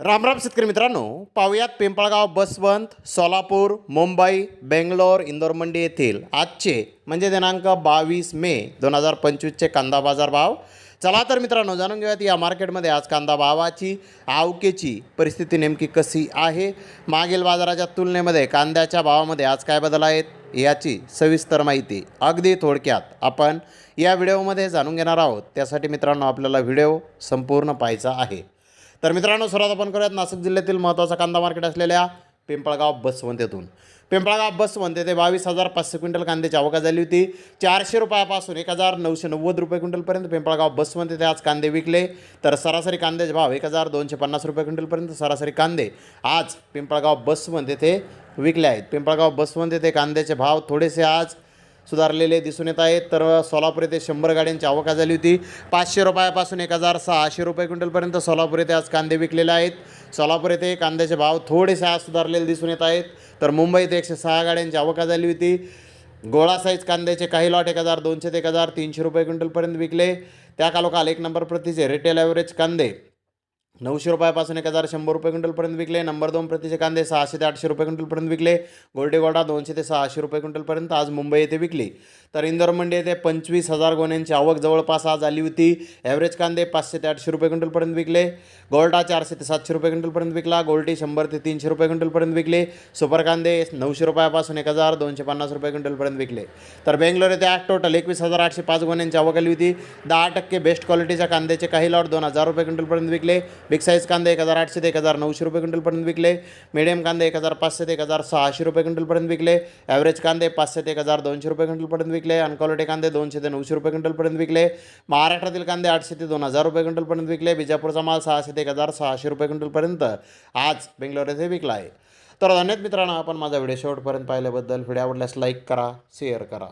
रामराम शेतकरी मित्रांनो पाहुयात पिंपळगाव बसवंत सोलापूर मुंबई बेंगलोर इंदोर मंडी येथील आजचे म्हणजे दिनांक बावीस मे दोन हजार पंचवीसचे कांदा बाजार भाव. चला तर मित्रांनो जाणून घेऊयात या मार्केटमध्ये आज कांदा भावाची आवकेची परिस्थिती नेमकी कशी आहे? मागील बाजाराच्या तुलनेमध्ये कांद्याच्या भावामध्ये आज काय बदल आहेत याची सविस्तर माहिती अगदी थोडक्यात आपण या व्हिडिओमध्ये जाणून घेणार आहोत. त्यासाठी मित्रांनो आपल्याला व्हिडिओ संपूर्ण पाहायचा आहे. तर मित्रांनो सुरुवात आपण करूयात. नाशिक जिल्ह्यातील महत्त्वाचा कांदा मार्केट असलेल्या पिंपळगाव बसवंत येथून पिंपळगाव बसवंत येथे बावीस हजार पाचशे क्विंटल कांद्याची आवका झाली होती. चारशे रुपयापासून एक हजार नऊशे नव्वद रुपये क्विंटलपर्यंत पिंपळगाव बसवंत ते आज कांदे विकले. तर सरासरी कांद्याचे भाव एक हजार दोनशे पन्नास रुपये क्विंटलपर्यंत सरासरी कांदे आज पिंपळगाव बसवंत येथे विकले आहेत. पिंपळगाव बसवंत येथे कांद्याचे भाव थोडेसे आज सुधारलेले दिसून येत आहेत. तर सोलापूर येथे शंभर गाड्यांची आवका झाली होती. पाचशे रुपयापासून एक हजार सहाशे रुपये क्विंटलपर्यंत सोलापूर येथे आज कांदे विकलेले आहेत. सोलापूर येथे कांद्याचे भाव थोडेसे आज सुधारलेले दिसून येत आहेत. तर मुंबईत एकशे सहा गाड्यांची आवका झाली होती. गोळा साईज कांद्याचे काही लॉट एक हजार दोनशे ते एक हजार तीनशे रुपये क्विंटलपर्यंत विकले. त्या कालोखाल एक नंबर प्रतीचे रिटेल ॲव्हरेज कांदे नऊशे रुपयापासून एक हजार शंभर रुपये क्विंटलपर्यंत विकले. नंबर दोन प्रतीचे कांदे सहाशे ते आठशे रुपये क्विंटलपर्यंत विकले. गोल्डेगोडा दोनशे ते सहाशे रुपये क्विंटलपर्यंत आज मुंबई येथे विकली. तर इंदोर मंडी येथे पंचवीस हजार गोण्यांची आवक जवळपास आज आली होती. ॲव्हरेज कांदे पाचशे ते आठशे रुपये क्विंटलपर्यंत विकले. गोल्डा चारशे ते सातशे रुपये क्विंटलपर्यंत विकला. गोल्डी शंभर ते तीनशे रुपये क्विंटलपर्यंत विकले. सुपर कांदे नऊशे रुपयापासून एक हजार दोनशे पन्नास रुपये क्विंटलपर्यंत विकले. तर बेंगलोर येथे ॲट टोटल एकवीस हजार आठशे पाच गोण्यांची आवक आली होती. दहा टक्के बेस्ट क्वालिटीच्या कांद्याचे काही लॉट दोन हजार रुपये क्विंटलपर्यंत विकले. बिग साईज कांदे एक हजार आठशे ते एक हजार नऊशे रुपये क्विंटलपर्यंत विकले. मिडियम कांदे एक हजार पाचशे ते एक हजार सहाशे रुपये क्विंटलपर्यंत विकले. ॲव्हरेज कांदे पाचशे ते एक हजार दोनशे रुपये क्विंटलपर्यंत विकले. अनक्वालिटी कांदे दोनशे ते नऊशे रुपये क्विंटलपर्यंत विकले. महाराष्ट्रातील कांदे आठशे ते दोन हजार रुपये क्विंटलपर्यंत विकले. बिजापूरचा माल सहाशे ते एक हजार सहाशे रुपये क्विंटलपर्यंत आज बेंगलोर येथे विकला आहे तर धन्यवाद मित्रांनो आपण माझा व्हिडिओ शेवटपर्यंत पाहिल्याबद्दल. व्हिडिओ आवडल्यास लाईक करा शेअर करा.